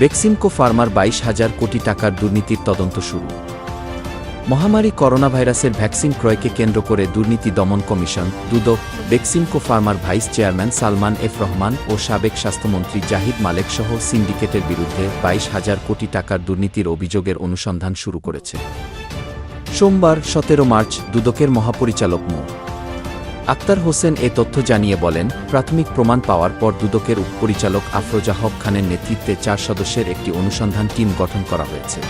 Beximco farmer বাইশ হাজার কোটি টাকার দুর্নীতির তদন্ত শুরু। মহামারী করোনা ভাইরাসের ভ্যাকসিন ক্রয়কে কেন্দ্র করে দুর্নীতি দমন কমিশন, দুদক, Beximco farmer vice chairman Salman F Rahman ও সাবেক স্বাস্থ্যমন্ত্রী জাহিদ মালেক সহ সিন্ডিকেটের বিরুদ্ধে বাইশ হাজার কোটি টাকার দুর্নীতির অভিযোগের অনুসন্ধান শুরু করেছে। সোমবার সতেরো মার্চ দুদকের মহাপরিচালক মো. আক্তার হোসেন এ তথ্য জানিয়ে বলেন, প্রাথমিক প্রমাণ পাওয়ার পর দুদকের উপপরিচালক আফরোজা হক খানের নেতৃত্বে চার সদস্যের একটি অনুসন্ধান টিম গঠন করা হয়েছে।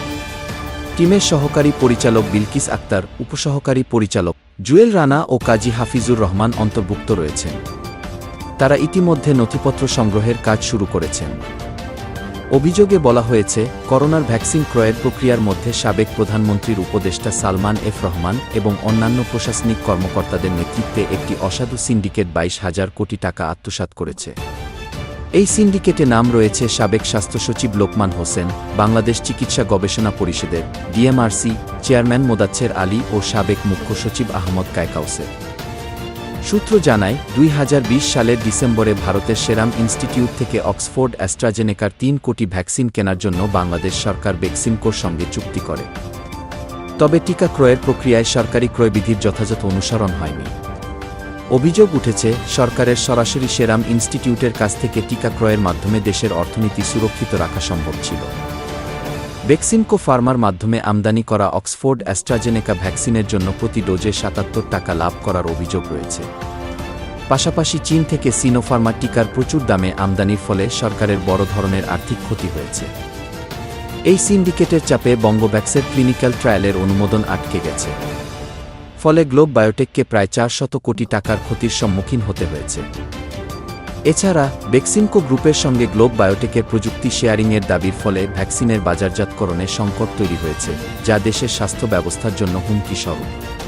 টিমের সহকারী পরিচালক বিলকিস আক্তার, উপসহকারী পরিচালক জুয়েল রানা ও কাজী হাফিজুর রহমান অন্তর্ভুক্ত রয়েছেন। তারা ইতিমধ্যে নথিপত্র সংগ্রহের কাজ শুরু করেছেন। অভিযোগে বলা হয়েছে, করোনার ভ্যাকসিন ক্রয়ের প্রক্রিয়ার মধ্যে সাবেক প্রধানমন্ত্রীর উপদেষ্টা সালমান এফ রহমান এবং অন্যান্য প্রশাসনিক কর্মকর্তাদের নেতৃত্বে একটি অসাধু সিন্ডিকেট বাইশ হাজার কোটি টাকা আত্মসাৎ করেছে। এই সিন্ডিকেটে নাম রয়েছে সাবেক স্বাস্থ্য সচিব লোকমান হোসেন, বাংলাদেশ চিকিৎসা গবেষণা পরিষদের, ডিএমআরসি, চেয়ারম্যান মোদাচ্ছের আলী ও সাবেক মুখ্য সচিব আহমদ কায়কাউসের। সূত্র জানায়, দুই হাজার বিশ সালের ডিসেম্বরে ভারতের সেরাম ইনস্টিটিউট থেকে অক্সফোর্ড অ্যাস্ট্রাজেনেকার তিন কোটি ভ্যাকসিন কেনার জন্য বাংলাদেশ সরকার বেক্সিমকোর সঙ্গে চুক্তি করে। তবে টিকা ক্রয়ের প্রক্রিয়ায় সরকারি ক্রয়বিধির যথাযথ অনুসরণ হয়নি। অভিযোগ উঠেছে, সরকারের সরাসরি সেরাম ইনস্টিটিউটের কাছ থেকে টিকা ক্রয়ের মাধ্যমে দেশের অর্থনীতি সুরক্ষিত রাখা সম্ভব ছিল। বেক্সিমকো ফার্মার মাধ্যমে আমদানি করা অক্সফোর্ড অ্যাস্ট্রাজেনেকা ভ্যাকসিনের জন্য প্রতি ডোজে সাতাত্তর টাকা লাভ করার অভিযোগ রয়েছে। পাশাপাশি চীন থেকে সিনোফার্মা টিকার প্রচুর দামে আমদানির ফলে সরকারের বড় ধরনের আর্থিক ক্ষতি হয়েছে। এই সিন্ডিকেটের চাপে বঙ্গব্যাক্সের ক্লিনিক্যাল ট্রায়ালের অনুমোদন আটকে গেছে। ফলে গ্লোব বায়োটেককে প্রায় চারশত কোটি টাকার ক্ষতির সম্মুখীন হতে হয়েছে। এছাড়া, বেক্সিমকো গ্রুপের সঙ্গে গ্লোব বায়োটেকের প্রযুক্তি শেয়ারিংয়ের দাবির ফলে ভ্যাকসিনের বাজারজাতকরণে সংকট তৈরি হয়েছে, যা দেশের স্বাস্থ্য ব্যবস্থার জন্য হুমকি স্বরূপ।